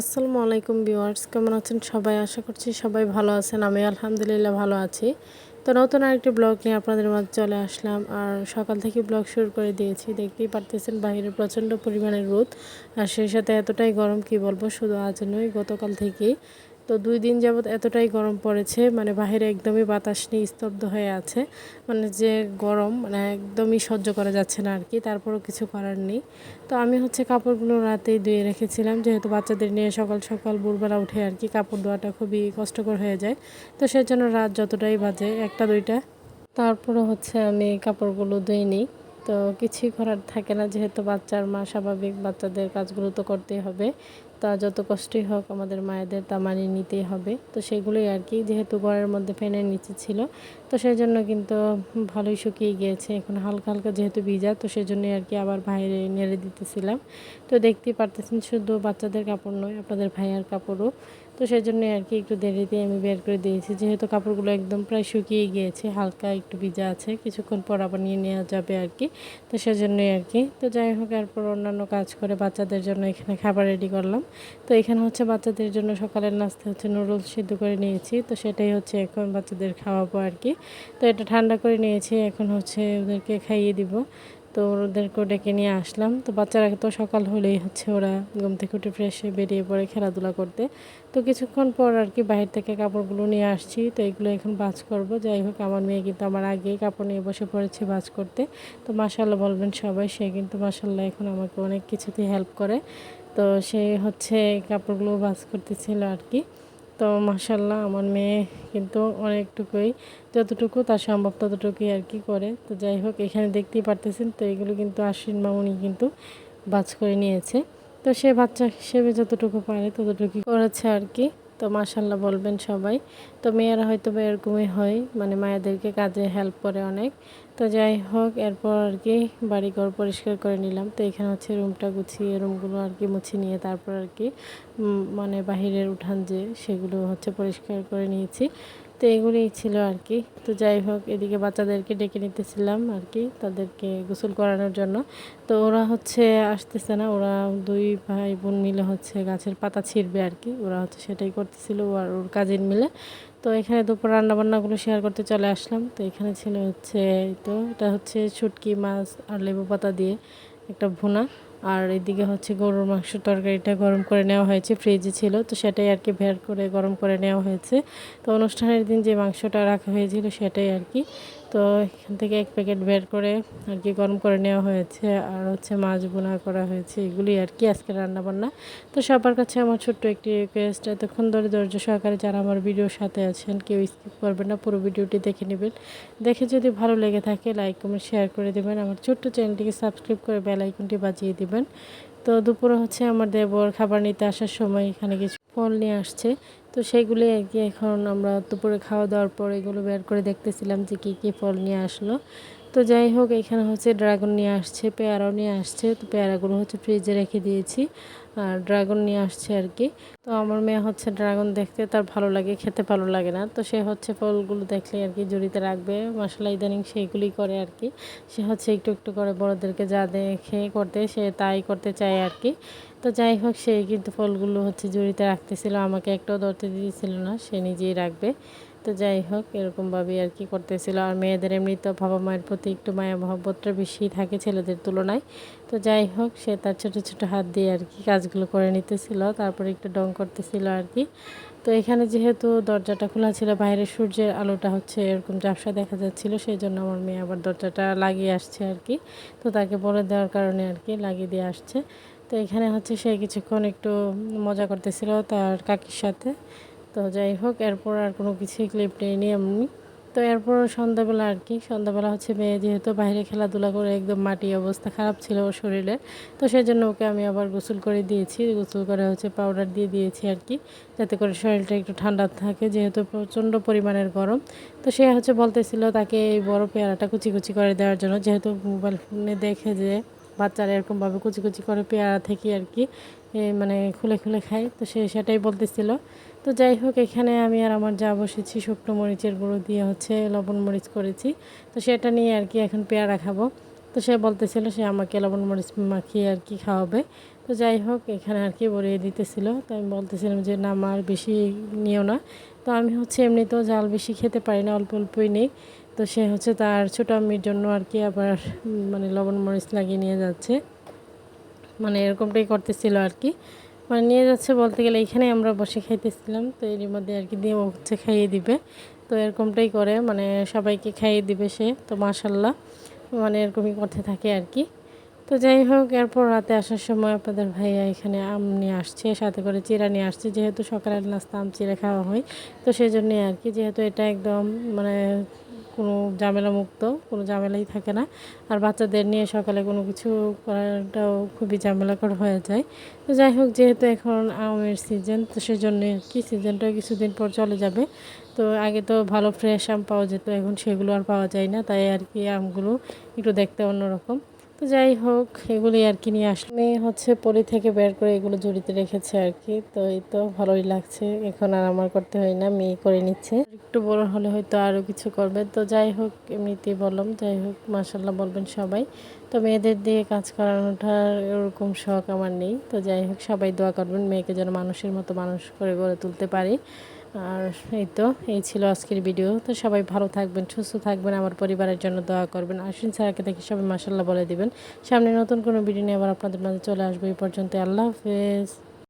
আসসালামু আলাইকুম ভিউয়ার্স, কেমন আছেন সবাই? আশা করছি সবাই ভালো আছেন আমি আলহামদুলিল্লাহ ভালো আছি। তো নতুন আরেকটি ব্লগ নিয়ে আপনাদের মাঝে চলে আসলাম। আর সকাল থেকে ব্লগ শুরু করে দিয়েছি, দেখতেই পারতেছেন বাহিরে প্রচণ্ড পরিমাণে রোদ, আর সেই সাথে এতটাই গরম, কি বলব, শুধু আজ নয়, গতকাল থেকেই। তো দুই দিন যাবৎ এতটাই গরম পড়েছে মানে বাহিরে একদমই বাতাস নেই স্তব্ধ হয়ে আছে। মানে যে গরম মানে একদমই সহ্য করা যাচ্ছে না আর কি তারপরও কিছু করার নেই। তো আমি হচ্ছে কাপড়গুলো রাতেই ধুয়ে রেখেছিলাম, যেহেতু বাচ্চাদের নিয়ে সকাল সকাল ভোরবেলা উঠে আর কি কাপড় ধোয়াটা খুবই কষ্টকর হয়ে যায়। তো সেই জন্য রাত যতটাই বাজে, একটা, দুইটা। তারপরে হচ্ছে আমি কাপড়গুলো ধুয়ে নিই তো কিছুই করার থাকে না, যেহেতু বাচ্চার মা স্বাভাবিক, বাচ্চাদের কাজগুলো তো করতেই হবে। তা যত কষ্টই হোক আমাদের মায়েদের তা মানিয়ে নিতেই হবে। তো সেগুলোই আর কি, যেহেতু ঘরের মধ্যে ফ্যানের নিচে ছিল, তো সেই জন্য কিন্তু ভালোই শুকিয়ে গিয়েছে। এখন হালকা হালকা যেহেতু ভিজা, তো সেই জন্যই আর কি আবার বাইরে নেড়ে দিতেছিলাম। তো দেখতেই পারতেছেন, শুধু বাচ্চাদের কাপড় নয়, আপনাদের ভাইয়ার কাপড়ও। তো সেই জন্য আর কি একটু দেরিতে আমি বের করে দিয়েছি। যেহেতু কাপড়গুলো একদম প্রায় শুকিয়ে গিয়েছে, হালকা একটু ভিজা আছে, কিছুক্ষণ পর আবার নিয়ে নেওয়া যাবে আর কি। তো সেজন্যই আর কি। তো যাই হোক, এরপর অন্যান্য কাজ করে বাচ্চাদের জন্য এখানে খাবার রেডি করলাম। তো এখানে হচ্ছে বাচ্চাদের জন্য সকালের নাস্তা হচ্ছে নুডলস সিদ্ধ করে নিয়েছি। তো সেটাই হচ্ছে এখন বাচ্চাদের খাওয়াবো আর কি। তো এটা ঠান্ডা করে নিয়েছি, এখন হচ্ছে ওদেরকে খাইয়ে দিব। তো ওদেরকেও ডেকে নিয়ে আসলাম। তো বাচ্চারা তো সকাল হলেই হচ্ছে ওরা ঘুম থেকে উঠে ফ্রেশ হয়ে বেরিয়ে পড়ে খেলাধুলা করতে। তো কিছুক্ষণ পর আর কি বাইরে থেকে কাপড়গুলো নিয়ে আসছি। তো এগুলো এখন বাজ করব। যাই হোক, আমার মেয়ে কিন্তু আমার আগেই কাপড় নিয়ে বসে পড়েছে বাজ করতে। তো মাসাল্লাহ বলবেন সবাই, সে কিন্তু মাসাল্লাহ এখন আমাকে অনেক কিছুতেই হেল্প করে। তো সে হচ্ছে কাপড়গুলো বাস করতেছিল আর কি। তো মাসাল্লাহ আমার মেয়ে কিন্তু অনেকটুকুই, যতটুকু তার সম্ভব ততটুকুই আর কি করে। তো যাই হোক, এখানে দেখতেই পারতেছেন তো এগুলো কিন্তু আশ্বিন মামুনি কিন্তু বাজ করে নিয়েছে। তো সে বাচ্চা হিসেবে যতটুকু পারে ততটুকু করেছে আর কি। তো মাশাল্লাহ বলবেন সবাই। তো মেয়েরা হয়তো বা এরকমই হয় মানে মায়েদেরকে কাজে হেল্প করে অনেক। তো যাই হোক, এরপর আর কি বাড়িঘর পরিষ্কার করে নিলাম। তো এখানে হচ্ছে রুমটা গুছিয়ে, রুমগুলো আর কি মুছে নিয়ে তারপর আর কি মানে বাহিরের উঠান যে সেগুলো হচ্ছে পরিষ্কার করে নিয়েছি। তো এগুলোই ছিল আর কি। তো যাই হোক, এদিকে বাচ্চাদেরকে ডেকে নিতেছিলাম আর কি তাদেরকে গোসল করানোর জন্য। তো ওরা হচ্ছে আসতেছে না, ওরা দুই ভাই বোন মিলে হচ্ছে গাছের পাতা ছিঁড়বে আর কি। ওরা হচ্ছে সেটাই করতেছিল আর ওর কাজিন মিলে। তো এখানে দুপুর রান্নাবান্নাগুলো শেয়ার করতে চলে আসলাম। তো এখানে ছিল হচ্ছে তো, এটা হচ্ছে ছুটকি মাছ আর লেবু পাতা দিয়ে একটা ভুনা। আর এদিকে হচ্ছে গরুর মাংস তরকারিটা গরম করে নেওয়া হয়েছে ফ্রিজে ছিল, তো সেটাই আর কি ভের করে গরম করে নেওয়া হয়েছে। তো অনুষ্ঠানের দিন যে মাংসটা রাখা হয়েছিল সেটাই আর কি। তো এখান থেকে এক প্যাকেট বের করে আর কি গরম করে নেওয়া হয়েছে। আর হচ্ছে মাছ বোনা করা হয়েছে। এগুলি আর কি আজকে রান্নাবান্না। তো সবার কাছে আমার ছোট্ট একটি রিকোয়েস্ট এতক্ষণ ধরে ধৈর্য সহকারে যারা আমার ভিডিওর সাথে আছেন, কেউ স্কিপ করবেন না, পুরো ভিডিওটি দেখে নেবেন। দেখে যদি ভালো লেগে থাকে লাইক কমেন্ট শেয়ার করে দেবেন। আমার ছোট্ট চ্যানেলটিকে সাবস্ক্রাইব করে বেল আইকনটি বাজিয়ে দিবেন। তো দুপুরে হচ্ছে আমার দেবর খাবার নিতে আসার সময় এখানে কিছু ফল নিয়ে আসছে। তো সেইগুলি আর কি এখন আমরা দুপুরে খাওয়া দাওয়ার পর এগুলো বের করে দেখতেছিলাম যে কী কী ফল নিয়ে আসলো। তো যাই হোক এখানে হচ্ছে ড্রাগন নিয়ে আসছে, পেয়ারাও নিয়ে আসছে। তো পেয়ারাগুলো হচ্ছে ফ্রিজে রেখে দিয়েছি, আর ড্রাগন নিয়ে আসছে আর কি। তো আমার মেয়ে হচ্ছে ড্রাগন দেখতে তার ভালো লাগে, খেতে ভালো লাগে না। তো সে হচ্ছে ফলগুলো দেখলে আর কি জড়িতে রাখবে। মশলা ইদানিং সেইগুলি করে আর কি। সে হচ্ছে একটু একটু করে বড়োদেরকে যা দেখে করতে, সে তাই করতে চায় আর কি। তো যাই হোক সে কিন্তু ফলগুলো হচ্ছে জড়িতে রাখতেছিল, আমাকে একটাও ধরতে দিয়েছিল না, সে নিজেই রাখবে। তো যাই হোক এরকমভাবে আর কি করতেছিল। আর মেয়েদের এমনি তো বাবা মায়ের প্রতি একটু মায়া মহব্বতটা বেশি থাকে ছেলেদের তুলনায়। তো যাই হোক, সে তার ছোটো ছোটো হাত দিয়ে আর কি কাজগুলো করে নিতেছিল, তারপরে একটু ডং করতেছিল আর কি। তো এখানে যেহেতু দরজাটা খোলা ছিল, বাইরে সূর্যের আলোটা হচ্ছে এরকম ঝাপসা দেখা যাচ্ছিল সেই জন্য আমার মেয়ে আবার দরজাটা লাগিয়ে আসছে আর কি। তো তাকে বলে দেওয়ার কারণে আর কি লাগিয়ে দিয়ে আসছে। তো এখানে হচ্ছে সে কিছুক্ষণ একটু মজা করতেছিল তার কাকির সাথে। তো যাই হোক, এরপর আর কোনো কিছুই ক্লিপ নেইনি এমনি। তো এরপর সন্ধ্যাবেলা আর কি, সন্ধ্যাবেলা হচ্ছে মেয়ে যেহেতু বাইরে খেলাধুলা করে একদম মাটি অবস্থা খারাপ ছিল ওর শরীরে, তো সেই জন্য ওকে আমি আবার গোসল করে দিয়েছি। গোসল করে হচ্ছে পাউডার দিয়ে দিয়েছি আর কি, যাতে করে শরীরটা একটু ঠান্ডা থাকে, যেহেতু প্রচণ্ড পরিমাণের গরম। তো সে হচ্ছে বলতেছিল তাকে এই বড় পেয়ারাটা কুচি কুচি করে দেওয়ার জন্য, যেহেতু মোবাইল ফোনে দেখে যে বাচ্চারা এরকমভাবে কুচি কুচি করে পেয়ারা থেকে আর কি মানে খুলে খুলে খায়, তো সে সেটাই বলতেছিল। তো যাই হোক, এখানে আমি আর আমার যা বসেছি, শুকনো মরিচের গুঁড়ো দিয়ে হচ্ছে লবণ মরিচ করেছি। তো সেটা নিয়ে আর কি এখন পেয়ারা খাব। তো সে বলতেছিল, সে আমাকে লবণ মরিচ মাখিয়ে আর কি খাওয়াবে। তো যাই হোক, এখানে আর কি বলিয়ে দিতেছিল। তো আমি বলতেছিলাম যে, না আমার বেশি নিও না। তো আমি হচ্ছে এমনিতেও জাল বেশি খেতে পারি না, অল্প অল্পই নেই। তো সে হচ্ছে তার ছোটো আম্মির জন্য আর কি আবার মানে লবণ মরিচ লাগিয়ে নিয়ে যাচ্ছে। মানে এরকমটাই করতেছিল আর কি। মানে নিয়ে যাচ্ছে বলতে গেলে এখানে আমরা বসে খাইতেছিলাম, তো এর মধ্যে আর কি দিয়ে হচ্ছে খাইয়ে দিবে। তো এরকমটাই করে মানে সবাইকে খাইয়ে দিবে সে, তো মাশাল্লাহ মানে এরকমই করতে থাকে আর কি। তো যাই হোক, এরপর রাতে আসার সময় আপনাদের ভাইয়া এখানে আম নিয়ে আসছে, সাথে করে চিরা নিয়ে আসছে, যেহেতু সকালের নাস্তা আম চিরা খাওয়া হয়, তো সেই জন্যই আর কি, যেহেতু এটা একদম মানে কোনো ঝামেলা মুক্ত কোনো ঝামেলাই থাকে না। আর বাচ্চাদের নিয়ে সকালে কোনো কিছু করাটাও খুবই ঝামেলাকর হয়ে যায়। তো যাই হোক, যেহেতু এখন আমের সিজন তো সেজন্য কি সিজনটা কিছুদিন পর চলে যাবে। তো আগে তো ভালো ফ্রেশ আম পাওয়া যেত, এখন সেগুলো আর পাওয়া যায় না। তাই আর কি আমগুলো একটু দেখতে অন্যরকম। তো যাই হোক এগুলি আর কি নিয়ে আসলে মেয়ে হচ্ছে পলি থেকে বের করে এগুলো জড়িতে রেখেছে আর কি। তো এই তো ভালোই লাগছে। এখন আর আমার করতে হয় না, মেয়ে করে নিচ্ছে। একটু বড় হলে হয়তো আরও কিছু করবে। তো যাই হোক, এমনিতেই বললাম, যাই হোক মাসাল্লাহ বলবেন সবাই। তো মেয়েদের দিয়ে কাজ করানোটার ওরকম শখ আমার নেই। তো যাই হোক, সবাই দোয়া করবেন মেয়েকে যেন মানুষের মতো মানুষ করে গড়ে তুলতে পারি। আর এই তো, এই ছিল আজকের ভিডিও। তো সবাই ভালো থাকবেন, সুস্থ থাকবেন, আমার পরিবারের জন্য দোয়া করবেন। আশ্বিন স্যারকে দেখে সবাই মাসাল্লাহ বলে দিবেন। সামনে নতুন কোনো ভিডিও নিয়ে আবার আপনাদের মাঝে চলে আসব। এই পর্যন্ত আল্লাহ হাফেজ।